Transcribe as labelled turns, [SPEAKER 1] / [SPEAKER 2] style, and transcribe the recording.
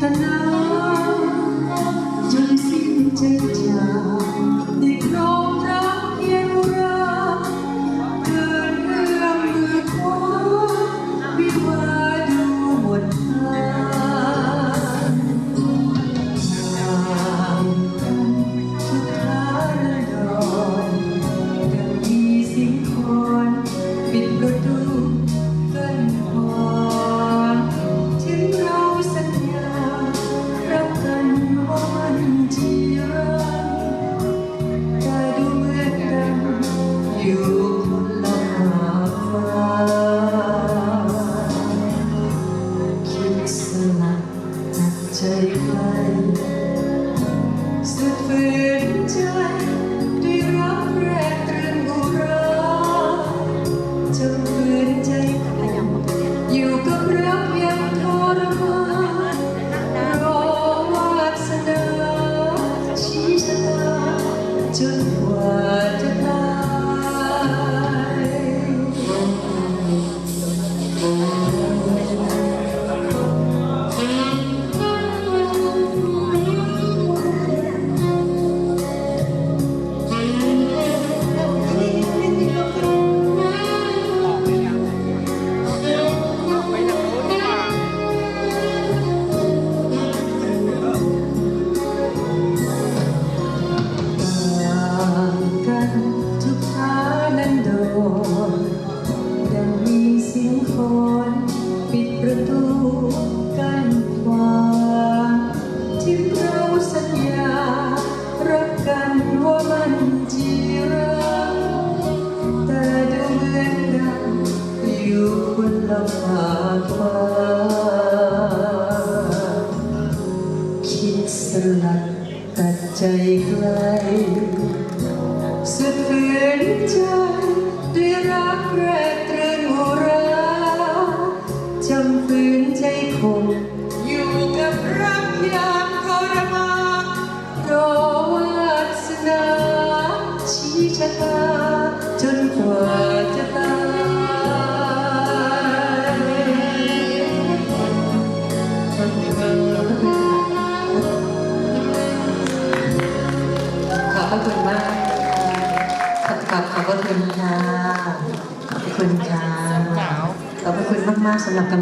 [SPEAKER 1] the night. สุดฝืนใจ คิด
[SPEAKER 2] สลั
[SPEAKER 1] ดตัดใจไกลสะเทืนใจด้วยรักแรกเรือนหัวราจำฝืนใจคงอยู่กับรักยา พระคุณค่ะ ขอบคุณค่ะ ขอบคุณมากๆสำหรับ